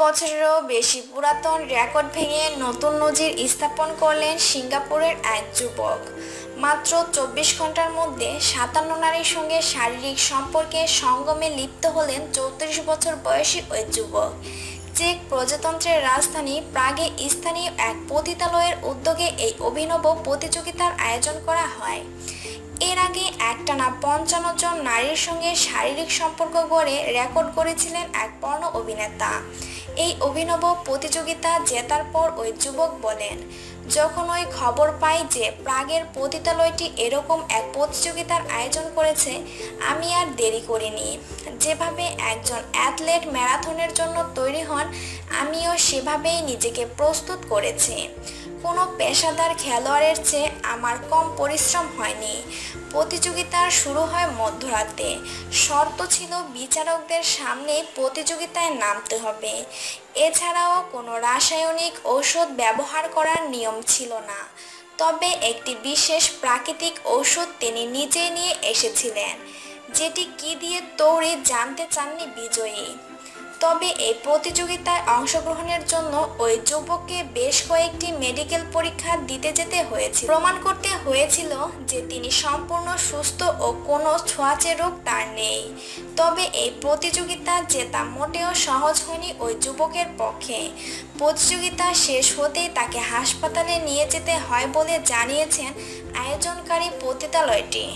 বছরেরও বেশি পুরাতন রেকর্ড ভেঙে নতুন নজির স্থাপন করলেন সিঙ্গাপুরের এক যুবক। মাত্র চব্বিশ ঘণ্টার মধ্যে সাতান্ন নারীর সঙ্গে শারীরিক সম্পর্কে সঙ্গমে লিপ্ত হলেন চৌত্রিশ বছর বয়সী ওই যুবক। চেক প্রজাতন্ত্রের রাজধানী প্রাগে স্থানীয় এক পতিতালয়ের উদ্যোগে এই অভিনব প্রতিযোগিতার আয়োজন করা হয়। এর আগে একটানা পঞ্চান্ন জন নারীর সঙ্গে শারীরিক সম্পর্ক গড়ে রেকর্ড করেছিলেন এক পর্ণ অভিনেতা। এই অভিনব প্রতিযোগিতা জেতার পর ওই যুবক বলেন, যখন ওই খবর পাই যে প্রাগের পতিতালয়টি এরকম এক প্রতিযোগিতার আয়োজন করেছে, আমি আর দেরি করিনি। যেভাবে একজন অ্যাথলেট ম্যারাথনের জন্য তৈরি হন, আমিও সেভাবেই নিজেকে প্রস্তুত করেছি। কোনো পেশাদার খেলোয়াড়ের চেয়ে আমার কম পরিশ্রম হয়নি। প্রতিযোগিতা শুরু হয় মধ্যরাতে। শর্ত ছিল বিচারকদের সামনে প্রতিযোগিতায় নামতে হবে। এছাড়াও কোনো রাসায়নিক ঔষধ ব্যবহার করার নিয়ম ছিল না। তবে একটি বিশেষ প্রাকৃতিক ঔষধ তিনি নিজে নিয়ে এসেছিলেন, যেটি কি দিয়ে তৈরি জানতে চাননি বিজয়ী। তবে এই প্রতিযোগিতায় অংশগ্রহণের জন্য ওই যুবককে বেশ কয়েকটি মেডিকেল পরীক্ষা দিতে যেতে হয়েছে প্রমাণ করতে হয়েছিল যে তিনি সম্পূর্ণ সুস্থ ও কোনো ছোঁয়াচে রোগ তার নেই। তবে এই প্রতিযোগিতা জেতা মোটেও সহজ হয়নি ওই যুবকের পক্ষে। প্রতিযোগিতা শেষ হতেই তাকে হাসপাতালে নিয়ে যেতে হয় বলে জানিয়েছেন আয়োজনকারী পতিতালয়টি।